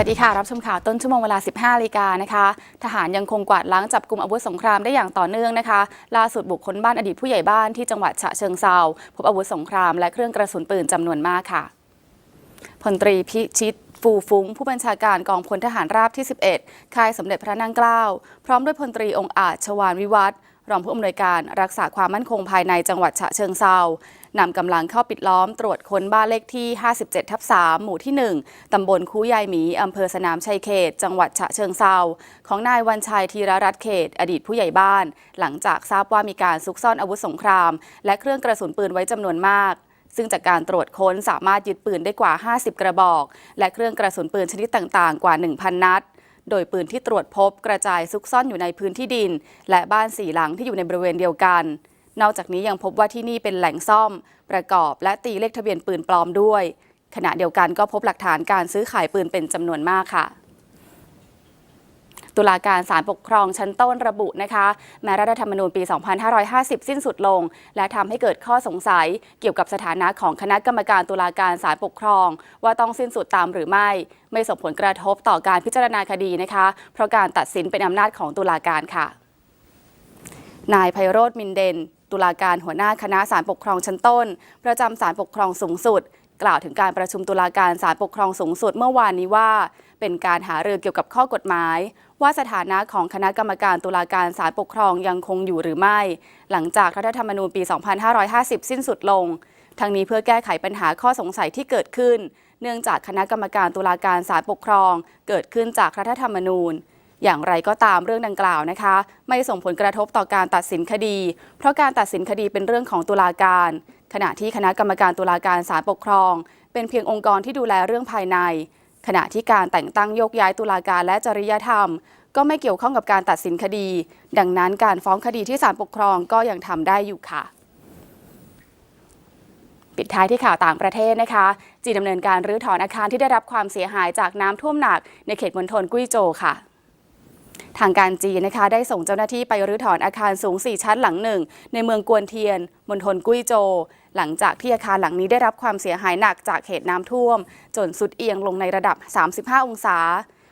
วัสดีค่ะ รับชมข่าวต้นชั่วโมงเวลา 15นาฬิกานะคะ ทหารยังคงกวาดล้างจับกลุ่มอาวุธสงครามได้อย่างต่อเนื่องนะคะ ล่าสุดบุกคคลบ้านอดีตผู้ใหญ่บ้านที่จังหวัดฉะเชิงเซาพบอาวุธสงครามและเครื่องกระสุนปืนจำนวนมากค่ะพลตรีพิชิตฟูฟุ้งผู้บัญชาการกองพลทหารราบที่ 11 ค่ายสมเด็จพระนางเกล้า พร้อมด้วยพลตรีองค์อาจชวานวิวัฒน์ รองผู้อำนวยการรักษาความมั่นคงภายในจังหวัดฉะเชิงเซานำกำลังเข้าปิดล้อมตรวจค้นบ้านเลขที่ 57 ทับ 3 หมู่ที่ 1 ตำบลคูยายหมีอำเภอสนามชัยเขต จังหวัดฉะเชิงเซาของนายวันชัยธีรรัตน์เขต อดีตผู้ใหญ่บ้าน หลังจากทราบว่ามีการซุกซ่อนอาวุธสงคราม และเครื่องกระสุนปืนไว้จำนวนมาก ซึ่งจากการตรวจค้นสามารถยึดปืนได้กว่า 50 กระบอก และเครื่องกระสุนปืนชนิดต่างๆ กว่า 1,000 นัด โดยปืนที่ตรวจพบกระจายซุกซ่อนอยู่ในพื้นที่ดิน และบ้านสี่หลังที่อยู่ในบริเวณเดียวกัน นอกจากนี้ยังพบว่าที่นี่เป็นแหล่งซ่อม ประกอบและตีเลขทะเบียนปืนปลอมด้วย ขณะเดียวกันก็พบหลักฐานการซื้อขายปืนเป็นจำนวนมากค่ะ ตุลาการศาลปกครองชั้นต้นระบุนะคะแม้รัฐธรรมนูญปี 2550 สิ้นสุดลง และทำให้เกิดข้อสงสัยเกี่ยวกับสถานะของคณะกรรมการตุลาการศาลปกครอง ว่าต้องสิ้นสุดตามหรือไม่ ไม่ส่งผลกระทบต่อการพิจารณาคดีนะคะ เพราะการตัดสินเป็นอำนาจของตุลาการค่ะ นายไพโรธมินเดนตุลาการหัวหน้าคณะศาลปกครองชั้นต้น ประจำศาลปกครองสูงสุด กล่าวถึงการประชุมตุลาการศาลปกครองสูงสุดเมื่อวานนี้ว่า เป็นการหารือเกี่ยวกับข้อกฎหมาย ว่าสถานะของคณะกรรมการตุลาการศาลปกครองยังคงอยู่หรือไม่ หลังจากรัฐธรรมนูญปี 2550 สิ้นสุดลงทั้งนี้เพื่อแก้ไขปัญหาข้อสงสัยที่เกิดขึ้น เนื่องจากคณะกรรมการตุลาการศาลปกครอง เกิดขึ้นจากรัฐธรรมนูญ อย่างไรก็ตามเรื่องดังกล่าวนะคะ ไม่ส่งผลกระทบต่อการตัดสินคดี เพราะการตัดสินคดีเป็นเรื่องของตุลาการ ขณะที่คณะกรรมการตุลาการศาลปกครอง เป็นเพียงองค์กรที่ดูแลเรื่องภายใน ขณะที่การแต่งตั้งโยกย้ายตุลาการและจริยธรรม ก็ไม่เกี่ยวข้องกับการตัดสินคดี ดังนั้นการฟ้องคดีที่ศาลปกครองก็ยังทำได้อยู่ค่ะปิดท้ายที่ข่าวต่างประเทศนะคะ จีนดำเนินการรื้อถอนอาคารที่ได้รับความเสียหายจากน้ำท่วมหนักในเขตมณฑลกุ้ยโจวค่ะ ทางการจีนนะคะได้ส่งเจ้าหน้าที่ไปรื้อถอนอาคารสูง 4 ชั้นหลังหนึ่ง ในเมืองกวนเทียนมณฑลกุ้ยโจวหลังจากที่อาคารหลังนี้ได้รับความเสียหายหนักจากเหตุน้ำท่วม จนสุดเอียงลงในระดับ 35 องศา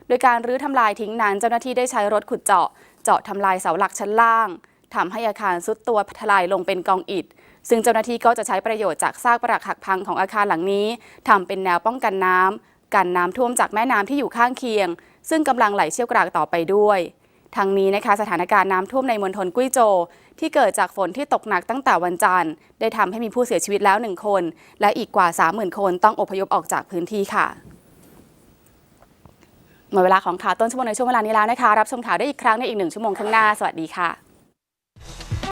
โดยการรื้อทำลายทิ้งนั้นเจ้าหน้าที่ได้ใช้รถขุดเจาะ เจาะทำลายเสาหลักชั้นล่างทำให้อาคารสุดตัวทลายลงเป็นกองอิฐซึ่งเจ้าหน้าที่ก็จะใช้ประโยชน์จากซากปรักหักพังของอาคารหลังนี้ทำเป็นแนวป้องกันน้ำกันน้ำท่วมจากแม่น้ำที่อยู่ข้างเคียง ซึ่งกำลังไหลเชี่ยวกรากต่อไปด้วยทางนี้นะคะสถานการณ์น้ำท่วมในมณฑลกุ้ยโจวที่เกิดจากฝนที่ตกหนักตั้งแต่วันจันทร์ ได้ทำให้มีผู้เสียชีวิตแล้วหนึ่งคน และอีกกว่า 30,000 คนต้องอพยพออกจากพื้นที่ค่ะหมดเวลาของข่าวต้นชั่วโมงในช่วงเวลานี้แล้วนะคะ รับชมข่าวได้อีกครั้งในอีกหนึ่งชั่วโมงข้างหน้า สวัสดีค่ะ